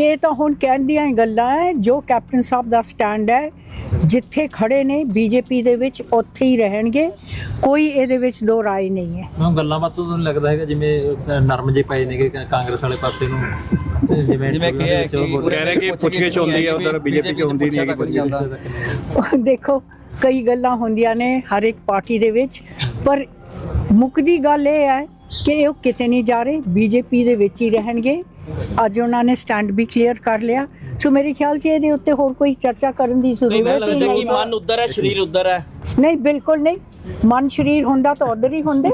ਕਿ ਇਹ ਤਾਂ ਹੁਣ ਕਹਿਣ ਦੀਆਂ ਹੀ ਗੱਲਾਂ ਹੈ ਜੋ ਕੈਪਟਨ ਸਾਹਿਬ ਦਾ ਸਟੈਂਡ ਹੈ ਜਿੱਥੇ ਖੜੇ ਨੇ ਬੀਜੇਪੀ ਦੇ ਵਿੱਚ ਉੱਥੇ ਹੀ ਰਹਿਣਗੇ ਕੋਈ ਇਹਦੇ ਵਿੱਚ ਦੋ ਰਾਏ ਨਹੀਂ ਹੈ ਮੈਨੂੰ ਗੱਲਾਂ ਬਾਤੋਂ ਤੁਹਾਨੂੰ ਲੱਗਦਾ ਹੈਗਾ ਜਿਵੇਂ ਨਰਮ ਜੇ ਪਏ ਨੇਗੇ ਕ- ਕਾਂਗਰਸ ਵਾਲੇ ਪਾਸੇ ਨੂੰ। ਜਿਵੇਂ ਜਿਵੇਂ ਹੈ ਕਿ ਕਹਿ ਰਹੇ ਕਿ ਪੁੱਛਗਿੱਛ ਹੁੰਦੀ ਹੈ ਉਧਰ ਬੀਜੇਪੀ ਚ ਹੁੰਦੀ ਨਹੀਂ ਹੈਗੀ। ਦੇਖੋ ਕਈ ਗੱਲਾਂ ਹੁੰਦੀਆਂ ਨੇ ਹਰ ਇੱਕ ਪਾਰਟੀ ਦੇ ਵਿੱਚ ਪਰ ਮੁੱਕਦੀ ਗੱਲ ਇਹ ਹੈ ਕਿ ਉਹ ਕਿਤੇ ਨਹੀਂ ਜਾ ਰਹੇ ਬੀਜੇਪੀ ਦੇ ਵਿੱਚ ਹੀ ਰਹਿਣਗੇ। ਅੱਜ ਉਹਨਾਂ ਨੇ ਸਟੈਂਡ ਵੀ ਕਲੀਅਰ ਕਰ ਲਿਆ। ਸੋ ਮੇਰੇ ਖਿਆਲ 'ਚ ਇਹਦੇ ਉੱਤੇ ਹੋਰ ਕੋਈ ਚਰਚਾ ਕਰਨ ਦੀ ਨਹੀਂ ਜ਼ਰੂਰਤ ਮੈਨੂੰ ਹੀ ਲੱਗਦਾ ਕਿ ਨਹੀਂ ਮਨ ਉਧਰ ਹੈ ਸਰੀਰ ਉਧਰ ਹੈ। ਨਹੀਂ ਬਿਲਕੁਲ ਨਹੀਂ। ਮਨ ਸ਼ਰੀਰ ਹੁੰਦਾ ਤਾਂ ਉਧਰ ਹੀ ਹੁੰਦੇ।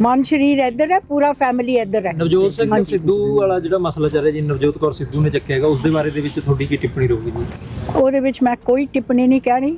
ਮਨ ਸ਼ਰੀਰ ਇੱਧਰ ਹੈ ਪੂਰਾ ਫੈਮਿਲੀ ਇੱਧਰ ਹੈ। ਨਵਜੋਤ ਸਿੰਘ ਸਿੱਧੂ ਵਾਲਾ ਜਿਹੜਾ ਮਸਲਾ ਚੱਲ ਰਿਹਾ ਜੀ ਨਵਜੋਤ ਕੌਰ ਸਿੱਧੂ ਨੇ ਚੱਕਿਆ ਹੈਗਾ ਉਸ ਦੇ ਬਾਰੇ ਦੇ ਵਿੱਚ ਤੁਹਾਡੀ ਕੀ ਟਿੱਪਣੀ ਰਹੂਗੀ ਜੀ? ਉਹਦੇ ਵਿੱਚ ਮੈਂ ਕੋਈ ਟਿੱਪਣੀ ਨਹੀਂ ਕਹਿਣੀ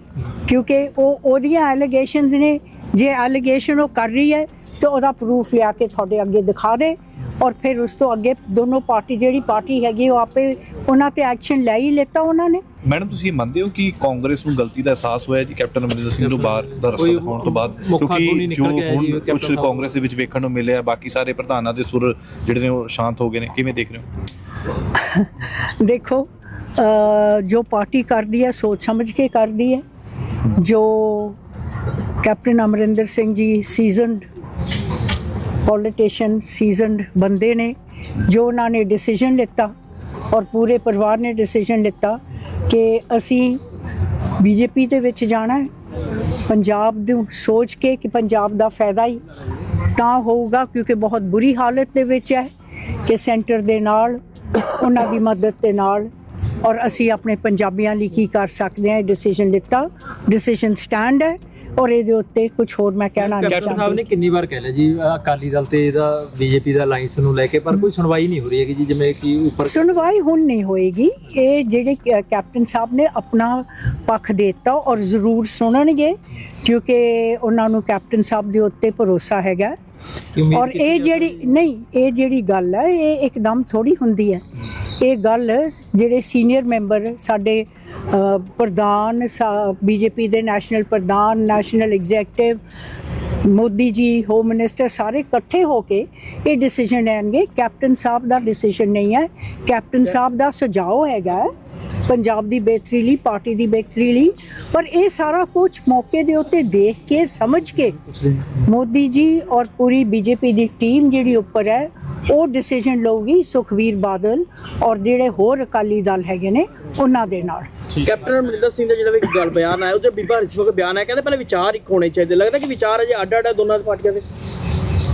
ਕਿਉਂਕਿ ਉਹ ਉਹਦੀਆਂ ਐਲੀਗੇਸ਼ਨਸ ਨੇ। ਜੇ ਐਲੀਗੇਸ਼ਨ ਉਹ ਕਰ ਰਹੀ ਹੈ ਤਾਂ ਉਹਦਾ ਪ੍ਰੂਫ ਲਿਆ ਕੇ ਤੁਹਾਡੇ ਅੱਗੇ ਦਿਖਾ ਦੇ ਔਰ ਫਿਰ ਉਸ ਤੋਂ ਅੱਗੇ ਦੋਨੋਂ ਪਾਰਟੀ ਜਿਹੜੀ ਪਾਰਟੀ ਹੈਗੀ ਉਹ ਆਪੇ ਉਹਨਾਂ ਤੇ ਐਕਸ਼ਨ ਲੈ ਹੀ ਲੈਤਾ ਉਹਨਾਂ ਨੇ। ਮੈਡਮ ਤੁਸੀਂ ਮੰਨਦੇ ਹੋ ਕਿ ਕਾਂਗਰਸ ਨੂੰ ਗਲਤੀ ਦਾ ਅਹਿਸਾਸ ਹੋਇਆ ਜੀ ਕੈਪਟਨ ਅਮਰਿੰਦਰ ਸਿੰਘ ਨੂੰ ਬਾਹਰ ਦਾ ਰਸਤਾ ਦਿਖਾਉਣ ਤੋਂ ਬਾਅਦ? ਕਿਉਂਕਿ ਜੋ ਹੁਣ ਕੁਝ। ਕਾਂਗਰਸ ਦੇ ਵਿੱਚ ਵੇਖਣ ਨੂੰ ਮਿਲਿਆ ਬਾਕੀ ਸਾਰੇ ਪ੍ਰਧਾਨਾਂ ਦੇ ਸੁਰ ਜਿਹੜੇ ਨੇ ਉਹ ਸ਼ਾਂਤ ਹੋ ਗਏ ਨੇ। ਕਿਵੇਂ ਦੇਖ ਰਹੇ ਹੋ? ਦੇਖੋ ਜੋ ਪਾਰਟੀ ਕਰਦੀ ਹੈ ਸੋਚ ਸਮਝ ਕੇ ਕਰਦੀ ਹੈ। ਜੋ ਕੈਪਟਨ ਅਮਰਿੰਦਰ ਸਿੰਘ ਜੀ ਸੀਜ਼ਨਡ ਪੋਲੀਟੀਸ਼ੀਅਨ ਸੀਜ਼ਨਡ ਬੰਦੇ ਨੇ, ਜੋ ਉਹਨਾਂ ਨੇ ਡਿਸੀਜਨ ਲਿੱਤਾ ਔਰ ਪੂਰੇ ਪਰਿਵਾਰ ਨੇ ਡਿਸੀਜਨ ਲਿੱਤਾ ਕਿ ਅਸੀਂ ਬੀਜੇਪੀ ਦੇ ਵਿੱਚ ਜਾਣਾ ਹੈ। ਪੰਜਾਬ ਨੂੰ ਸੋਚ ਕੇ ਕਿ ਪੰਜਾਬ ਦਾ ਫਾਇਦਾ ਹੀ ਤਾਂ ਹੋਊਗਾ, ਕਿਉਂਕਿ ਬਹੁਤ ਬੁਰੀ ਹਾਲਤ ਦੇ ਵਿੱਚ ਹੈ ਕਿ ਸੈਂਟਰ ਦੇ ਨਾਲ, ਉਹਨਾਂ ਦੀ ਮਦਦ ਦੇ ਨਾਲ ਔਰ ਅਸੀਂ ਆਪਣੇ ਪੰਜਾਬੀਆਂ ਲਈ ਕੀ ਕਰ ਸਕਦੇ ਹਾਂ, ਇਹ ਡਿਸੀਜਨ ਲਿੱਤਾ। ਡਿਸੀਜਨ ਸਟੈਂਡ ਹੈ। ਔਰ ਇਹਦੇ ਉੱਤੇ ਕੁਝ ਹੋਰ ਮੈਂ ਕਹਿਣਾ ਨਹੀਂ ਕੈਪਟਨ ਸਾਹਿਬ ਨੇ ਕਿੰਨੀ ਵਾਰ ਕਹਿ ਲਿਆ ਜੀ ਅਕਾਲੀ ਦਲ ਤੇ ਇਹਦਾ ਬੀਜੇਪੀ ਦਾ ਅਲਾਈਅੰਸ ਨੂੰ ਲੈ ਕੇ ਪਰ ਕੋਈ ਸੁਣਵਾਈ ਨਹੀਂ ਹੋ ਰਹੀ ਹੈਗੀ ਜੀ ਜਿਵੇਂ ਕਿ ਉੱਪਰ ਸੁਣਵਾਈ ਹੁਣ ਨਹੀਂ ਹੋਏਗੀ। ਇਹ ਜਿਹੜੇ ਕ- ਕੈਪਟਨ ਸਾਹਿਬ ਨੇ ਆਪਣਾ ਪੱਖ ਦਿੱਤਾ ਔਰ ਜ਼ਰੂਰ ਸੁਣਨਗੇ ਕਿਉਂਕਿ ਉਹਨਾਂ ਨੂੰ ਕੈਪਟਨ ਸਾਹਿਬ ਦੇ ਉੱਤੇ ਭਰੋਸਾ ਹੈਗਾ। ਉਮੀਦ ਔਰ ਕੀਤੀ ਇਹ ਜਾ ਜਿਹੜੀ ਨਹੀਂ ਇਹ ਜਿਹੜੀ ਗੱਲ ਹੈ ਇਹ ਇੱਕਦਮ ਥੋੜੀ ਹੁੰਦੀ ਹੈ। ਇਹ ਗੱਲ ਜਿਹੜੇ ਸੀਨੀਅਰ ਮੈਂਬਰ ਸਾਡੇ ਅ, ਪ੍ਰਧਾਨ ਬੀਜੇਪੀ ਦੇ ਨੈਸ਼ਨਲ ਪ੍ਰਧਾਨ national executive Modi ji home minister ਸਾਰੇ ਇਕੱਠੇ ਹੋ ਕੇ ਇਹ ਡਿਸੀਜਨ ਲੈਣਗੇ। ਕੈਪਟਨ ਸਾਹਿਬ ਦਾ ਡਿਸੀਜਨ ਨਹੀਂ ਹੈ। ਕੈਪਟਨ ਸਾਹਿਬ ਦਾ ਸੁਝਾਅ ਹੈਗਾ ਪੰਜਾਬ ਦੀ ਬਿਹਤਰੀ ਲਈ ਪਾਰਟੀ ਦੀ ਬਿਹਤਰੀ ਲਈ। ਪਰ ਇਹ ਸਾਰਾ ਕੁਝ ਮੌਕੇ ਦੇ ਉੱਤੇ ਦੇਖ ਕੇ ਸਮਝ ਕੇ ਮੋਦੀ ਜੀ ਔਰ ਪੂਰੀ ਬੀਜੇਪੀ ਦੀ ਟੀਮ ਜਿਹੜੀ ਉੱਪਰ ਹੈ ਉਹ ਡਿਸੀਜਨ ਲਊਗੀ ਸੁਖਵੀਰ ਬਾਦਲ ਔਰ ਜਿਹੜੇ ਹੋਰ ਅਕਾਲੀ ਦਲ ਹੈਗੇ ਨੇ ਉਹਨਾਂ ਦੇ ਨਾਲ। ਕੈਪਟਨ ਅਮਰਿੰਦਰ ਸਿੰਘ ਦਾ ਜਿਹੜਾ ਵੀ ਇੱਕ ਗੱਲ ਬਿਆਨ ਆਇਆ ਉਹਦੇ ਬੀਬਾ ਹਰੀਸ਼ ਦਾ ਬਿਆਨ ਆਇਆ ਕਹਿੰਦੇ ਪਹਿਲੇ ਵਿਚਾਰ ਇੱਕ ਹੋਣੇ ਚਾਹੀਦੇ। ਲੱਗਦਾ ਕਿ ਵਿਚਾਰ ਅਜੇ ਅੱਡ ਅੱਡ ਹੈ ਦੋਨਾਂ ਪਾਰਟੀਆਂ ਦੇ।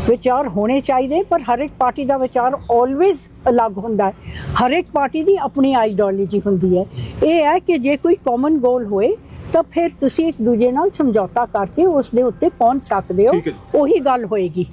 ਵਿਚਾਰ ਹੋਣੇ ਚਾਹੀਦੇ ਪਰ ਹਰ ਇੱਕ ਪਾਰਟੀ ਦਾ ਵਿਚਾਰ ਆਲਵੇਜ਼ ਅਲੱਗ ਹੁੰਦਾ ਹੈ। ਹਰ ਇੱਕ ਪਾਰਟੀ ਦੀ ਆਪਣੀ ਆਈਡੀਓਲੋਜੀ ਹੁੰਦੀ ਹੈ। ਇਹ ਹੈ ਕਿ ਜੇ ਕੋਈ ਕਾਮਨ ਗੋਲ ਹੋਏ ਤਾਂ ਫਿਰ ਤੁਸੀਂ ਇੱਕ ਦੂਜੇ ਨਾਲ ਸਮਝੌਤਾ ਕਰਕੇ ਉਸ ਦੇ ਉੱਤੇ ਪਹੁੰਚ ਸਕਦੇ ਹੋ। ਉਹੀ ਗੱਲ ਹੋਏਗੀ।